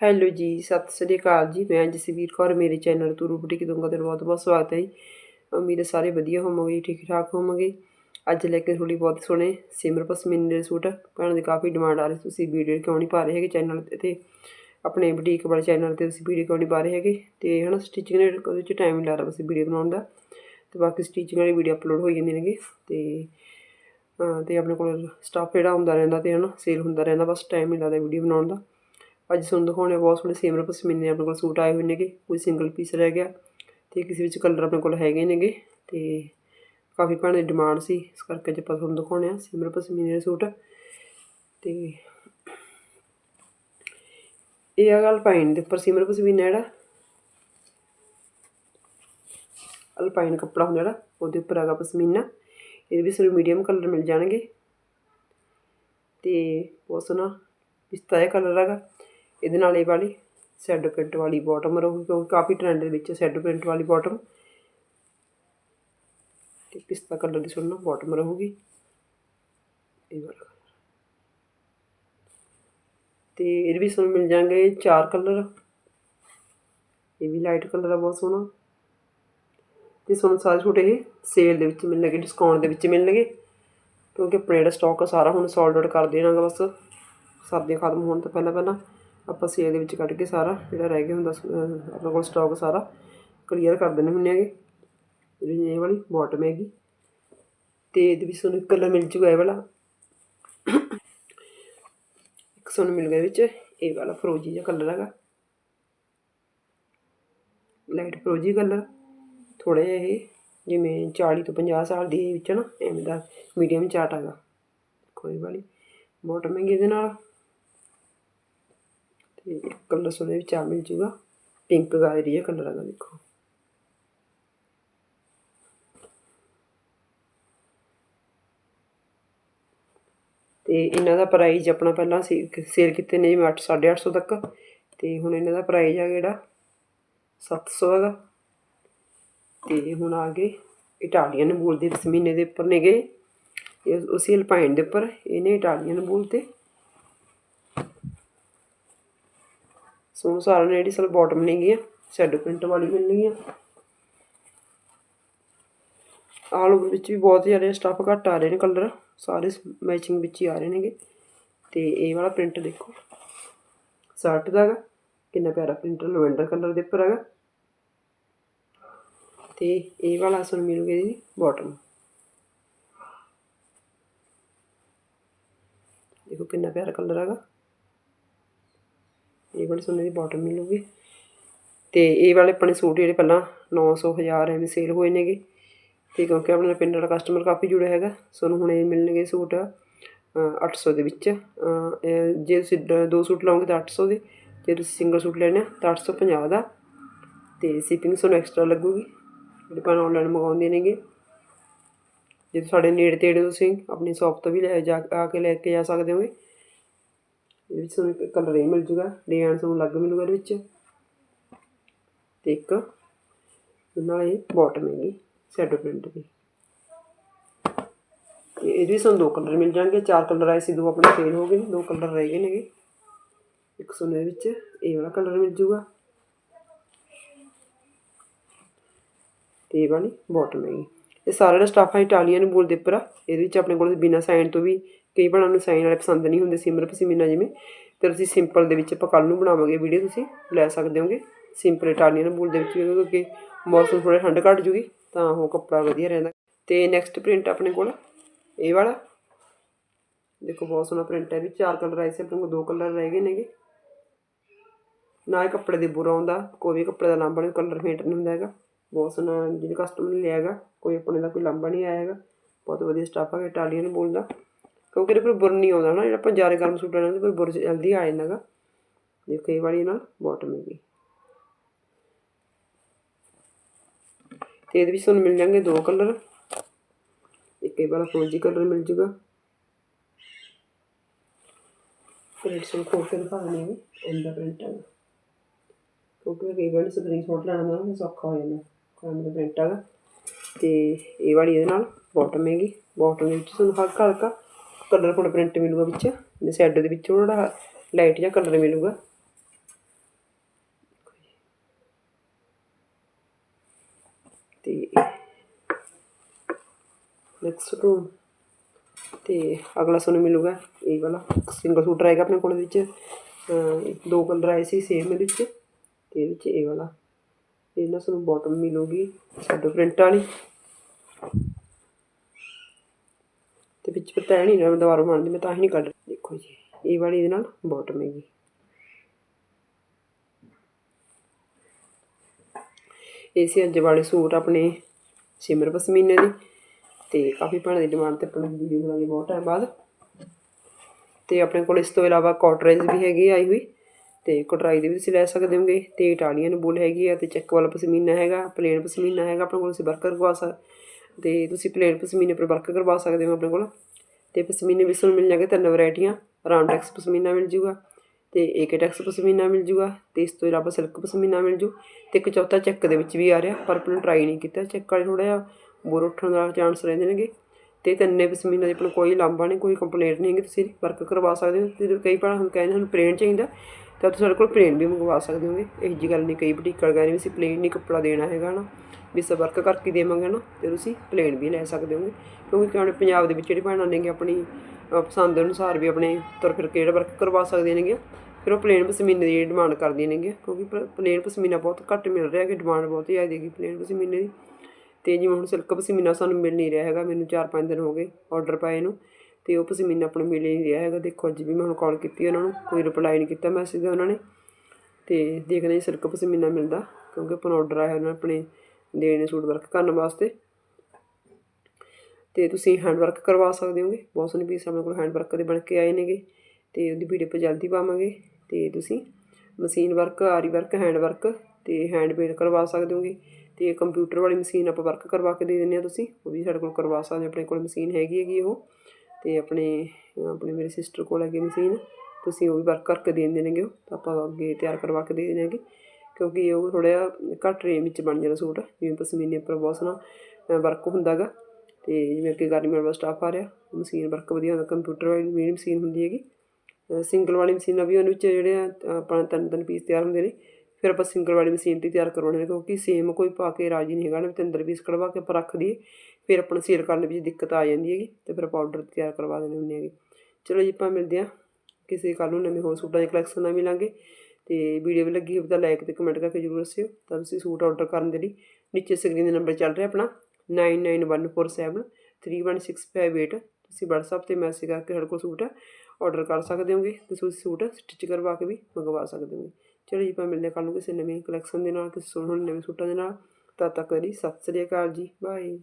Hello ਜੀ, ਸਤਿ ਸ੍ਰੀ ਅਕਾਲ ਜੀ। ਮੈਂ ਜਸਵੀਰ ਕੌਰ, ਮੇਰੇ ਚੈਨਲ ਤੋਂ ਰੂਪਟੀ ਦੂੰਗਾ ਤੇ ਬਹੁਤ ਬਹੁਤ ਸਵਾਗਤ ਹੈ ਜੀ। ਉਮੀਦ ਹੈ ਸਾਰੇ ਵਧੀਆ ਹੋਵੋਗੇ ਠੀਕ ਠਾਕ ਹੋਵੋਗੇ। ਅੱਜ ਲੈ ਕੇ ਥੋੜੀ ਬਹੁਤ ਸੋਹਣੇ ਸਿਮਰ ਪਸਮੀਨੇ ਦੇ ਸੂਟ। ਭੈਣ ਦੀ ਕਾਫੀ ਡਿਮਾਂਡ ਆ ਰਹੀ, ਤੁਸੀਂ ਵੀਡੀਓ ਕਿਉਂ ਨਹੀਂ ਪਾ ਰਹੇ ਹੈਗੇ ਚੈਨਲ ਤੇ? ਆਪਣੇ ਬੁਟੀਕ ਵਾਲੇ ਚੈਨਲ ਤੇ ਤੁਸੀਂ ਵੀਡੀਓ ਕਿਉਂ ਨਹੀਂ ਪਾ ਰਹੇ ਹੈਗੇ? ਤੇ ਹਨਾ ਸਟਿਚਿੰਗ ਦੇ ਉਹਦੇ 'ਚ ਟਾਈਮ ਲਾ ਰਿਹਾ ਬਸ ਵੀਡੀਓ ਬਣਾਉਣ ਦਾ। ਤੇ ਬਾਕੀ ਸਟਿਚਿੰਗ ਵਾਲੀ ਵੀਡੀਓ ਅਪਲੋਡ ਹੋ ਜਾਂਦੀ ਨੇਗੇ। ਤੇ ਤੇ ਆਪਣੇ ਕੋਲ ਸਟਾਫ ਜਿਹੜਾ ਹੁੰਦਾ ਰਹਿੰਦਾ ਤੇ ਹਨਾ ਸੇਲ ਹੁੰਦਾ ਰਹਿੰਦਾ, ਬਸ ਟਾਈਮ ਨਹੀਂ ਲੱਗਦਾ ਵੀਡੀਓ ਬਣਾਉਣ ਦਾ। ਅੱਜ ਤੁਹਾਨੂੰ ਦਿਖਾਉਣੇ ਬਹੁਤ ਸੋਹਣੇ ਸਿਮਰ ਪਸਮੀਨੇ ਆਪਣੇ ਕੋਲ ਸੂਟ ਆਏ ਹੋਏ ਨੇਗੇ, ਕੋਈ ਸਿੰਗਲ ਪੀਸ ਰਹਿ ਗਿਆ ਤੇ ਕਿਸੇ ਵਿੱਚ ਕਲਰ ਆਪਣੇ ਕੋਲ ਹੈਗੇ ਨੇਗੇ ਤੇ ਕਾਫੀ ਭੈਣਾਂ ਦੀ ਡਿਮਾਂਡ ਸੀ, ਇਸ ਕਰਕੇ ਜੇ ਆਪਾਂ ਤੁਹਾਨੂੰ ਦਿਖਾਉਣੇ ਆ ਸਿਮਰ ਪਸਮੀਨੇ ਦੇ ਸੂਟ। ਤੇ ਇਹ ਆ ਅਲਪਾਈਨ ਦੇ ਉੱਪਰ ਸਿਮਰ ਪਸਮੀਨਾ ਜਿਹੜਾ। ਅਲਪਾਈਨ ਕੱਪੜਾ ਹੁੰਦਾ ਜਿਹੜਾ, ਉਹਦੇ ਉੱਪਰ ਹੈਗਾ ਪਸਮੀਨਾ। ਇਹਦੇ ਵੀ ਸਾਨੂੰ ਮੀਡੀਅਮ ਕਲਰ ਮਿਲ ਜਾਣਗੇ। ਤੇ ਬਹੁਤ ਸੋਹਣਾ ਪਿਸਤਾ ਇਹ ਕਲਰ ਹੈਗਾ। ਇਹਦੇ ਨਾਲ ਇਹ ਵਾਲੀ ਸੈਡ ਪ੍ਰਿੰਟ ਵਾਲੀ ਬਾਟਮ ਰਹੂਗੀ, ਕਿਉਂਕਿ ਕਾਫੀ ਟ੍ਰੈਂਡ ਦੇ ਵਿੱਚ ਸੈਡ ਪ੍ਰਿੰਟ ਵਾਲੀ ਬਾਟਮ ਤੇ ਪਿਸਤਾ ਕਲਰ ਦੀ ਸੁਣਨਾ ਬਾਟਮ ਰਹੂਗੀ। ਇਹ ਵਾਲਾ ਤੇ ਇਹਦੇ ਵੀ ਸਾਨੂੰ ਮਿਲ ਜਾਣਗੇ ਚਾਰ ਕਲਰ ਇਹ ਵੀ ਲਾਈਟ ਕਲਰ ਆ, ਬਹੁਤ ਸੋਹਣਾ। ਤੇ ਸਾਨੂੰ ਸਾਰੇ ਛੋਟੇ ਇਹ ਸੇਲ ਦੇ ਵਿੱਚ ਮਿਲਣਗੇ ਡਿਸਕਾਊਂਟ ਦੇ ਵਿੱਚ ਮਿਲਣਗੇ। ਕਿਉਂਕਿ ਆਪਣਾ ਜਿਹੜਾ ਸਟਾਕ ਸਾਰਾ ਹੁਣ ਸੋਲਡ ਆਊਟ ਕਰ ਦੇਣਾਗਾ ਬਸ। ਸਰਦੀਆਂ ਖਤਮ ਹੋਣ ਤੋਂ ਪਹਿਲਾਂ ਪਹਿਲਾਂ। ਆਪਾਂ ਸੇਲ ਦੇ ਵਿੱਚ ਕੱਢ ਕੇ ਸਾਰਾ ਜਿਹੜਾ ਰਹਿ ਗਿਆ ਹੁੰਦਾ ਆਪਣੇ ਕੋਲ ਸਟਾਕ ਸਾਰਾ ਕਲੀਅਰ ਕਰ ਦਿੰਦੇ ਹੁੰਦੇ ਹੈਗੇ। ਜਿਹੜੀ ਇਹ ਵਾਲੀ ਬਾਟਮ ਹੈਗੀ। ਤੇ ਇਹਦੇ ਵਿੱਚ ਤੁਹਾਨੂੰ ਕਲਰ ਮਿਲ ਜੂਗਾ ਇਹ ਵਾਲਾ। ਇੱਕ ਤੁਹਾਨੂੰ ਮਿਲ ਗਿਆ ਵਿੱਚ ਇਹ ਵਾਲਾ ਫਰੋਜੀ ਜਿਹਾ ਕਲਰ ਹੈਗਾ। ਲਾਈਟ ਫਰੋਜੀ ਕਲਰ ਥੋੜਾ ਜਿਹਾ ਇਹ, ਜਿਵੇਂ 40 ਤੋਂ 50 ਸਾਲ ਦੀ ਵਿੱਚ ਨਾ, ਐਵੇਂ ਦਾ ਮੀਡੀਅਮ ਚਾਰਟ ਹੈਗਾ। ਕੋਈ ਵਾਲੀ ਬਾਟਮ ਹੈਗੀ ਇਹਦੇ ਨਾਲ। ਤੇ ਕਲਰ ਸੋਨੇ ਵਿੱਚ ਆ ਮਿਲ ਜੂਗਾ। ਪਿੰਕ ਦਾ ਏਰੀਆ ਕਲਰ ਹੈਗਾ ਦੇਖੋ। ਤੇ ਇਹਨਾਂ ਦਾ ਪ੍ਰਾਈਜ਼ ਆਪਣਾ ਪਹਿਲਾਂ ਸੇਲ ਕੀਤੇ ਨੇ ਜਿਵੇਂ 8 850 ਤੱਕ। ਤੇ ਹੁਣ ਇਹਨਾਂ ਦਾ ਪ੍ਰਾਈਜ਼ ਆ ਜਿਹੜਾ 700 ਦਾ ਤੇ ਹੁਣ ਆ ਗਏ ਇਟਾਲੀਅਨ ਬੂਲ ਦੇ ਮਹੀਨੇ ਦੇ ਉੱਪਰ ਨੇਗੇ। ਇਹ ਉਸੇ ਅਲਪਾਈਨ ਦੇ ਉੱਪਰ ਇਹਨੇ ਇਟਾਲੀਅਨ ਬੂਲ ਤੇ। ਸੋਨੂੰ ਸਾਰਿਆਂ ਨੇ ਜਿਹੜੀ ਸਲ ਬਾਟਮ ਆ ਸ਼ੈਡ ਪ੍ਰਿੰਟ ਵਾਲੀ ਮਿਲਣਗੀਆਂ ਆਲ ਓਵਰ ਵਿੱਚ ਵੀ ਬਹੁਤ ਜ਼ਿਆਦਾ ਸਟੱਫ ਘੱਟ ਆ ਰਹੇ ਨੇ ਕਲਰ ਸਾਰੇ ਮੈਚਿੰਗ ਵਿੱਚ ਹੀ ਆ ਰਹੇ ਨੇਗੇ। ਤੇ ਇਹ ਵਾਲਾ ਪ੍ਰਿੰਟ ਦੇਖੋ। ਸ਼ਰਟ ਦਾ ਹੈਗਾ, ਕਿੰਨਾ ਪਿਆਰਾ ਪ੍ਰਿੰਟ ਲਵੈਂਡਰ ਕਲਰ ਦੇ ਉੱਪਰ ਹੈਗਾ। ਤੇ ਇਹ ਵਾਲਾ ਸਾਨੂੰ ਮਿਲੂਗਾ ਜੀ ਬਾਟਮ ਦੇਖੋ ਕਿੰਨਾ ਪਿਆਰਾ ਕਲਰ ਹੈਗਾ। ਇਹ ਵਾਲੀ ਸਾਨੂੰ ਦੀ ਬਾਟਮ ਮਿਲੂਗੀ। ਤੇ ਇਹ ਵਾਲੇ ਆਪਣੇ ਸੂਟ ਜਿਹੜੇ ਪਹਿਲਾਂ 900 1000 ਐਵੇਂ ਸੇਲ ਹੋਏ ਨੇਗੇ। ਤੇ ਕਿਉਂਕਿ ਆਪਣੇ ਪਿੰਡ ਵਾਲਾ ਕਸਟਮਰ ਕਾਫੀ ਜੁੜਿਆ ਹੈਗਾ ਸਾਨੂੰ ਹੁਣ ਇਹ ਮਿਲਣਗੇ ਸੂਟ 800 ਦੇ ਵਿੱਚ। ਜੇ ਤੁਸੀਂ ਦੋ ਸੂਟ ਲਾਓਗੇ ਤਾਂ 800 ਦੇ, ਜੇ ਤੁਸੀਂ ਸਿੰਗਲ ਸੂਟ ਲੈਣਾ ਤਾਂ 850 ਦਾ। ਤੇ ਸ਼ਿਪਿੰਗ ਤੁਹਾਨੂੰ ਐਕਸਟਰਾ ਲੱਗੂਗੀ, ਜਿਹੜੇ ਆਪਾਂ ਆਨਲਾਈਨ ਮੰਗਾਉਂਦੇ ਨੇਗੇ। ਜੇ ਸਾਡੇ ਨੇੜੇ ਤੇੜੇ ਤੁਸੀਂ ਆਪਣੀ ਸ਼ਾਪ ਤੋਂ ਵੀ ਲੈ ਜਾ, ਆ ਕੇ ਲੈ ਕੇ ਜਾ ਸਕਦੇ ਹੋਗੇ ਇਹਦੇ ਵਿੱਚ ਤੁਹਾਨੂੰ ਕਲਰ ਇਹ ਮਿਲ ਜੂਗਾ ਡਿਜ਼ਾਈਨ ਤੁਹਾਨੂੰ ਅਲੱਗ ਮਿਲੂਗਾ ਇਹਦੇ ਵਿੱਚ। ਤੇ ਇੱਕ, ਨਾਲ ਇਹ ਬਾਟਮ ਹੈਗੀ ਸ਼ੈਡੋ ਪ੍ਰਿੰਟ ਦੀ। ਤੇ ਇਹਦੇ ਵਿੱਚ ਸਾਨੂੰ ਦੋ ਕਲਰ ਮਿਲ ਜਾਣਗੇ, ਚਾਰ ਕਲਰ ਆਏ ਸੀ, ਦੋ ਆਪਣੇ ਸੇਲ ਹੋ ਗਏ, ਦੋ ਕਲਰ ਰਹਿ ਗਏ ਨੇਗੇ। ਇੱਕ ਸੋਨੇ ਵਿੱਚ ਇਹ ਵਾਲਾ ਕਲਰ ਮਿਲ ਜੂਗਾ। ਤੇ ਇਹ ਵਾਲੀ ਬਾਟਮ ਹੈਗੀ। ਇਹ ਸਾਰਾ ਜਿਹੜਾ ਸਟਾਫ ਹੈ ਇਟਾਲੀਅਨ ਬੋਲ ਦੇ ਉੱਪਰ ਆ ਇਹਦੇ ਵਿੱਚ ਆਪਣੇ ਕੋਲ ਬਿਨਾ ਸਾਈਨ ਤੋਂ ਵੀ ਕਈ ਬਣਾ ਨੂੰ ਸਾਈਨ ਵਾਲੇ ਪਸੰਦ ਨਹੀਂ ਹੁੰਦੇ, ਸਿਮਰ ਪਸੀਮੀਨਾ ਜਿਵੇਂ। ਤੇ ਤੁਸੀਂ ਸਿੰਪਲ ਦੇ ਵਿੱਚ ਆਪਾਂ ਕੱਲ ਨੂੰ ਬਣਾਵਾਂਗੇ ਵੀਡੀਓ ਤੁਸੀਂ ਲੈ ਸਕਦੇ ਹੋਗੇ। ਸਿੰਪਲ ਇਟਾਲੀਅਨ ਬੂਲ ਦੇ ਵਿੱਚ ਕਿਉਂਕਿ ਮੌਸਮ ਥੋੜਾ ਠੰਡ ਘੱਟ ਜੂਗੀ, ਤਾਂ ਉਹ ਕੱਪੜਾ ਵਧੀਆ ਰਹਿੰਦਾ। ਤੇ ਨੈਕਸਟ ਪ੍ਰਿੰਟ ਆਪਣੇ ਕੋਲ, ਇਹ ਵਾਲਾ। ਦੇਖੋ, ਬਹੁਤ ਸੋਹਣਾ ਪ੍ਰਿੰਟ ਹੈ ਵੀ ਚਾਰ ਕਲਰ ਆਏ ਸੀ, ਆਪਣੇ ਕੋਲ ਦੋ ਕਲਰ ਰਹਿ ਗਏ ਨੇਗੇ। ਨਾ ਇਹ ਕੱਪੜੇ ਦੇ ਬੁਰਾ ਆਉਂਦਾ ਕੋਈ ਵੀ ਕੱਪੜੇ ਦਾ ਲਾਂਬਾ ਨਹੀਂ ਕਲਰ ਫੇਂਟ ਨਹੀਂ ਹੁੰਦਾ ਹੈਗਾ। ਬਹੁਤ ਸੋਹਣਾ ਜਿਹਨੇ ਕਸਟਮਰ ਨੇ ਲਿਆ ਹੈਗਾ, ਕੋਈ ਆਪਣੇ ਦਾ ਕੋਈ ਲਾਂਬਾ ਨਹੀਂ ਆਇਆ ਹੈਗਾ। ਬਹੁਤ ਵਧੀਆ ਸਟਾਫ ਹੈ ਇਟਾਲੀਅਨ ਬੋਲਦਾ ਕਿਉਂਕਿ ਇਹਦੇ ਕੋਲ ਬੁਰ ਨਹੀਂ ਆਉਂਦਾ ਨਾ, ਜਿਹੜਾ ਆਪਾਂ ਜ਼ਿਆਦਾ ਗਰਮ ਸੂਟਾਂ ਨਾਲ ਪਰ ਬੁਰ ਜਲਦੀ ਆ ਜਾਂਦਾਗਾ ਦੇਖੋ, ਇਹ ਵਾਲੀ ਨਾਲ ਬਾਟਮ ਹੈਗੀ। ਤੇ ਇਹਦੇ ਵਿੱਚ ਤੁਹਾਨੂੰ ਮਿਲ ਜਾਣਗੇ ਦੋ ਕਲਰ ਇੱਕ ਇਹ ਵਾਲਾ ਫਰੋਜੀ ਕਲਰ ਮਿਲ ਜੂਗਾ। ਪ੍ਰਿੰਟ ਨੂੰ ਖੋਲ ਦਿਖਾ ਦਿੰਦੇ ਹਾਂ। ਇਹਦਾ ਪ੍ਰਿੰਟ ਹੈ ਕਿਉਂਕਿ ਕਈ ਵਾਰ ਸਕਰੀਨ ਲੈਣਾ ਨਾ ਸੌਖਾ ਹੋ ਜਾਂਦਾ। ਕੰਮ ਦਾ ਪ੍ਰਿੰਟ ਹੈਗਾ। ਤੇ ਇਹ ਵਾਲੀ ਇਹਦੇ ਨਾਲ ਬਾਟਮ ਹੈਗੀ। ਬਾਟਮ ਦੇ ਵਿੱਚ ਤੁਹਾਨੂੰ ਹਲਕਾ ਹਲਕਾ ਕਲਰ ਹੁਣ ਪ੍ਰਿੰਟ ਮਿਲੂਗਾ ਵਿੱਚ ਜਿਵੇਂ ਸ਼ੈਡੋ ਦੇ ਵਿੱਚ ਥੋੜਾ ਲਾਈਟ ਜਿਹਾ ਕਲਰ ਮਿਲੂਗਾ। ਤੇ ਨੈਕਸਟ ਰੂਮ ਤੇ ਅਗਲਾ ਸਾਨੂੰ ਮਿਲੂਗਾ, ਇਹ ਵਾਲਾ। ਸਿੰਗਲ ਸੂਟ ਆਏਗਾ ਆਪਣੇ ਕੋਲ ਵਿੱਚ। ਦੋ ਕਲਰ ਆਏ ਸੀ ਸੇਮ ਇਹਦੇ ਵਿੱਚ। ਤੇ ਇਹਦੇ ਵਿੱਚ ਇਹ ਵਾਲਾ। ਇਹ ਨਾਲ ਸਾਨੂੰ ਬਾਟਮ ਮਿਲੂਗੀ, ਸ਼ੈਡੋ ਪ੍ਰਿੰਟ ਵਾਲੀ। ਤੇ ਵਿੱਚ ਪਤਾ ਨਹੀਂ ਨਾ ਮੈਂ ਦੁਬਾਰਾ ਬਣਦੀ ਮੈਂ ਤਾਂ ਹੀ ਨਹੀਂ ਕੱਢ ਦੇਖੋ ਜੀ, ਇਹ ਵਾਲੀ ਇਹਦੇ ਨਾਲ ਬਾਟਮ ਹੈਗੀ। ਇਹ ਸੀ ਅੱਜ ਵਾਲੇ ਸੂਟ ਆਪਣੇ ਸਿਮਰ ਪਸਮੀਨੇ ਦੀ। ਤੇ ਕਾਫੀ ਭੈਣਾਂ ਦੀ ਡਿਮਾਂਡ ਤੇ ਆਪਣੀ ਵੀਡੀਓ ਬਣਾਉਣੀ ਬਹੁਤ ਟਾਈਮ ਬਾਅਦ। ਤੇ ਆਪਣੇ ਕੋਲ ਇਸ ਤੋਂ ਇਲਾਵਾ ਕਾਟਰੇਜ ਵੀ ਹੈਗੀ ਆਈ ਹੋਈ। ਤੇ ਕਟਰਾਈ ਦੇ ਵੀ ਤੁਸੀਂ ਲੈ ਸਕਦੇ ਹੋਗੇ। ਤੇ ਇਟਾਲੀਅਨ ਬੁੱਲ ਹੈਗੀ ਆ ਤੇ ਚੈੱਕ ਵਾਲਾ ਪਸ਼ਮੀਨਾ ਹੈਗਾ ਪਲੇਨ ਪਸ਼ਮੀਨਾ ਹੈਗਾ। ਆਪਣੇ ਕੋਲ ਤੁਸੀਂ ਵਰਕਰ ਕਰਵਾ ਸਕ ਤੇ ਤੁਸੀਂ ਪਲੇਨ ਪਸ਼ਮੀਨੇ ਪਰ ਵਰਕ ਕਰਵਾ ਸਕਦੇ ਹੋ ਆਪਣੇ ਕੋਲ। ਤੇ ਪਸ਼ਮੀਨੇ ਵੀ ਤੁਹਾਨੂੰ ਮਿਲ ਜਾਣਗੇ ਤਿੰਨ ਵੈਰਾਈਟੀਆਂ ਰਾਮਟੈਕਸ ਪਸ਼ਮੀਨਾ ਮਿਲ ਜੂਗਾ ਤੇ ਏਕਟੈਕਸ ਪਸ਼ਮੀਨਾ ਮਿਲ ਜੂਗਾ ਤੇ ਇਸ ਤੋਂ ਇਲਾਵਾ ਸਿਲਕ ਪਸ਼ਮੀਨਾ ਮਿਲ ਜੂ ਤੇ ਇੱਕ ਚੌਥਾ ਚੈੱਕ ਦੇ ਵਿੱਚ ਵੀ ਆ ਰਿਹਾ ਪਰ ਆਪਾਂ ਟਰਾਈ ਨਹੀਂ ਕੀਤਾ ਚੈੱਕ ਵਾਲੇ ਥੋੜਾ ਜਿਹਾ ਬੋਰ ਉੱਠਣ ਦਾ ਚਾਂਸ ਰਹਿੰਦੇ ਨੇਗੇ। ਤੇ ਤਿੰਨੇ ਪਸ਼ਮੀਨਾ ਦੇ ਆਪਣਾ ਕੋਈ ਲਾਂਭਾ ਨਹੀਂ, ਕੋਈ ਕੰਪਲੇਂਟ ਨਹੀਂ ਹੈਗੀ, ਤੁਸੀਂ ਵਰਕ ਕਰਵਾ ਸਕਦੇ ਹੋ। ਤੇ ਕਈ ਵਾਰ ਹੁਣ ਕਹਿੰਦੇ ਸਾਨੂੰ ਪਲੇਨ ਚਾਹੀਦਾ, ਤਾਂ ਤੁਸੀਂ ਸਾਡੇ ਕੋਲ ਪਲੇਨ ਵੀ ਮੰਗਵਾ ਸਕਦੇ ਹੋਗੇ। ਇਹ ਜੀ ਗੱਲ ਨਹੀਂ, ਕਈ ਬੁਟੀਕਾਂ ਕਹਿੰਦੇ ਵੀ ਅਸੀਂ ਪਲੇਨ ਨਹੀਂ ਕੱਪੜਾ ਦੇਣਾ ਹੈਗਾ ਨਾ ਵੀ ਅਸੀਂ ਵਰਕ ਕਰਕੇ ਦੇਵਾਂਗੇ ਨਾ, ਤੇ ਤੁਸੀਂ ਪਲੇਨ ਵੀ ਲੈ ਸਕਦੇ ਹੋਗੇ। ਕਿਉਂਕਿ ਆਪਣੇ ਪੰਜਾਬ ਦੇ ਵਿੱਚ ਜਿਹੜੇ ਭੈਣਾਂ ਨੇਗੇ ਆਪਣੀ ਪਸੰਦ ਅਨੁਸਾਰ ਵੀ ਆਪਣੇ ਤੁਰ ਫਿਰ ਕੇ ਜਿਹੜਾ ਵਰਕ ਕਰਵਾ ਸਕਦੇ ਨੇਗੇ ਫਿਰ ਉਹ ਪਲੇਨ ਪਸ਼ਮੀਨੇ ਦੀ ਡਿਮਾਂਡ ਕਰਦੀਆਂ ਨੇਗੀਆਂ। ਕਿਉਂਕਿ ਪਲੇਨ ਪਸ਼ਮੀਨਾ ਬਹੁਤ ਘੱਟ ਮਿਲ ਰਿਹਾ ਕਿ ਡਿਮਾਂਡ ਬਹੁਤ ਜ਼ਿਆਦਾ ਹੈਗੀ ਪਲੇਨ ਪਸ਼ਮੀਨੇ ਦੀ। ਤੇ ਜਿਵੇਂ ਹੁਣ ਸਿਲਕ ਪਸ਼ਮੀਨਾ ਸਾਨੂੰ ਮਿਲ ਨਹੀਂ ਰਿਹਾ ਹੈਗਾ, ਮੈਨੂੰ 4-5 ਦਿਨ ਹੋ ਗਏ ਆਰਡਰ ਪਾਏ ਨੂੰ, ਤੇ ਉਹ ਪਸ਼ਮੀਨਾ ਆਪਾਂ ਨੂੰ ਮਿਲ ਹੀ ਨਹੀਂ ਰਿਹਾ ਹੈਗਾ। ਦੇਖੋ ਅੱਜ ਵੀ ਮੈਂ ਹੁਣ ਕਾਲ ਕੀਤੀ ਉਹਨਾਂ ਨੂੰ, ਕੋਈ ਰਿਪਲਾਈ ਨਹੀਂ ਕੀਤਾ ਮੈਸੇਜ ਦਾ ਉਹਨਾਂ ਨੇ। ਤੇ ਦੇਖਦੇ ਹਾਂ ਸਿਲਕ ਪਸ਼ਮੀਨਾ ਮਿਲਦਾ, ਕਿਉਂਕਿ ਆਪਾਂ ਨੂੰ ਆਰਡਰ ਆਇਆ ਉਹਨਾਂ ਆਪਣੇ ਦੇਣੇ ਸੂਟ ਵਰਕ ਕਰਨ ਵਾਸਤੇ। ਤੇ ਤੁਸੀਂ ਹੈਂਡ ਵਰਕ ਕਰਵਾ ਸਕਦੇ ਹੋਗੇ। ਬਹੁਤ ਸੋਹਣੇ ਪੀਸ ਆਪਣੇ ਕੋਲ ਹੈਂਡ ਵਰਕ ਦੇ ਬਣ ਕੇ ਆਏ ਨੇਗੇ। ਤੇ ਉਹਦੀ ਵੀਡੀਓ ਆਪਾਂ ਜਲਦੀ ਪਾਵਾਂਗੇ। ਤੇ ਤੁਸੀਂ ਮਸ਼ੀਨ ਵਰਕ ਆਰੀ ਵਰਕ ਹੈਂਡ ਵਰਕ ਤੇ ਹੈਂਡ ਮੇਡ ਕਰਵਾ ਸਕਦੇ ਹੋਗੇ। ਤੇ ਕੰਪਿਊਟਰ ਵਾਲੀ ਮਸ਼ੀਨ ਆਪਾਂ ਵਰਕ ਕਰਵਾ ਕੇ ਦੇ ਦਿੰਦੇ ਆ ਤੁਸੀਂ। ਉਹ ਵੀ ਸਾਡੇ ਕੋਲ ਕਰਵਾ ਸਕਦੇ ਆਪਣੇ ਕੋਲ ਮਸ਼ੀਨ ਹੈਗੀ ਹੈਗੀ ਉਹ। ਤੇ ਆਪਣੇ ਆਪਣੇ ਮੇਰੇ ਸਿਸਟਰ ਕੋਲ ਹੈਗੀ ਮਸ਼ੀਨ ਤੁਸੀਂ ਉਹ ਵੀ ਵਰਕ ਕਰਕੇ ਦੇ ਦਿੰਦੇ ਨੇਗੇ ਉਹ। ਤਾਂ ਆਪਾਂ ਅੱਗੇ ਤਿਆਰ ਕਰਵਾ ਕੇ ਦੇ ਦਿੰਦੇ ਹੈਗੇ। ਕਿਉਂਕਿ ਉਹ ਥੋੜ੍ਹਾ ਜਿਹਾ ਘੱਟ ਰੇਂਜ ਵਿੱਚ ਬਣ ਜਾਣਾ ਸੂਟ, ਜਿਵੇਂ ਪਸ਼ਮੀਨੇ ਉੱਪਰ ਬਹੁਤ ਸੋਹਣਾ ਵਰਕ ਹੁੰਦਾ ਗਾ। ਤੇ ਜਿਵੇਂ ਅੱਗੇ ਗਰਮੀ ਵਾਲਾ ਸਟਾਫ ਆ ਰਿਹਾ ਮਸ਼ੀਨ ਵਰਕ ਵਧੀਆ ਹੁੰਦਾ ਕੰਪਿਊਟਰ ਵਾਲੀ ਮੇਰੀ ਮਸ਼ੀਨ ਹੁੰਦੀ ਹੈਗੀ। ਸਿੰਗਲ ਵਾਲੀ ਮਸ਼ੀਨਾਂ ਵੀ ਉਹਨਾਂ ਵਿੱਚ ਜਿਹੜੇ ਆ ਆਪਣਾ ਤਿੰਨ ਤਿੰਨ ਪੀਸ ਤਿਆਰ ਹੁੰਦੇ ਨੇ, ਫਿਰ ਆਪਾਂ ਸਿੰਗਲ ਵਾਲੀ ਮਸ਼ੀਨ ਤੇ ਤਿਆਰ ਕਰਵਾਉਣੇ ਨੇ, ਕਿਉਂਕਿ ਸੇਮ ਕੋਈ ਪਾ ਕੇ ਰਾਜੀ ਨਹੀਂ ਹੈਗਾ ਨਾ ਵੀ ਤਿੰਨ ਤਿੰਨ ਪੀਸ ਕਢਵਾ ਕੇ ਆਪਾਂ ਰੱਖ ਦਈਏ, ਫਿਰ ਆਪਣਾ ਸੇਲ ਕਰਨ ਵਿੱਚ ਦਿੱਕਤ ਆ ਜਾਂਦੀ ਹੈਗੀ, ਤੇ ਫਿਰ ਆਪਾਂ ਆਰਡਰ ਤਿਆਰ ਕਰਵਾ ਦੇਣੇ ਹੁੰਦੇ ਹੈਗੇ। ਚਲੋ ਜੀ, ਆਪਾਂ ਮਿਲਦੇ ਹਾਂ ਕਿਸੇ ਕੱਲ੍ਹ ਨੂੰ ਨਵੇਂ ਹੋਰ ਸੂਟਾਂ ਦੀ ਕਲੈਕਸ਼ਨ ਨਾਲ ਮਿਲਾਂਗੇ। ਤੇ ਵੀਡੀਓ ਵੀ ਲੱਗੀ ਹੋਵੇ ਤਾਂ ਲਾਈਕ ਤੇ ਕਮੈਂਟ ਕਰਕੇ ਜ਼ਰੂਰ ਦੱਸਿਓ। ਤਾਂ ਤੁਸੀਂ ਸੂਟ ਆਰਡਰ ਕਰਨ ਦੇ ਲਈ ਨੀਚੇ ਸਕਰੀਨ ਦੇ ਨੰਬਰ ਚੱਲ ਰਿਹਾ ਆਪਣਾ 9914731658 ਤੁਸੀਂ WhatsApp ਤੇ ਮੈਸੇਜ ਕਰਕੇ ਸਾਡੇ ਕੋਲ ਸੂਟ ਆਰਡਰ ਕਰ ਸਕਦੇ ਹੋਗੇ ਤੇ ਤੁਸੀਂ ਸੂਟ ਸਟਿਚ ਕਰਵਾ ਕੇ ਵੀ ਮੰਗਵਾ ਸਕਦੇ ਹੋਗੇ। ਚਲੋ ਜੀ, ਆਪਾਂ ਮਿਲਦੇ ਹਾਂ ਕੱਲ੍ਹ ਨੂੰ ਕਿਸੇ ਨਵੇਂ ਕਲੈਕਸ਼ਨ ਦੇ ਨਾਲ, ਕਿਸੇ ਸੋਹਣੇ ਨਵੇਂ ਸੂਟਾਂ ਦੇ ਨਾਲ। ਤਦ ਤੱਕ ਲਈ ਸਤਿ ਸ੍ਰੀ ਅਕਾਲ ਜੀ ਬਾਏ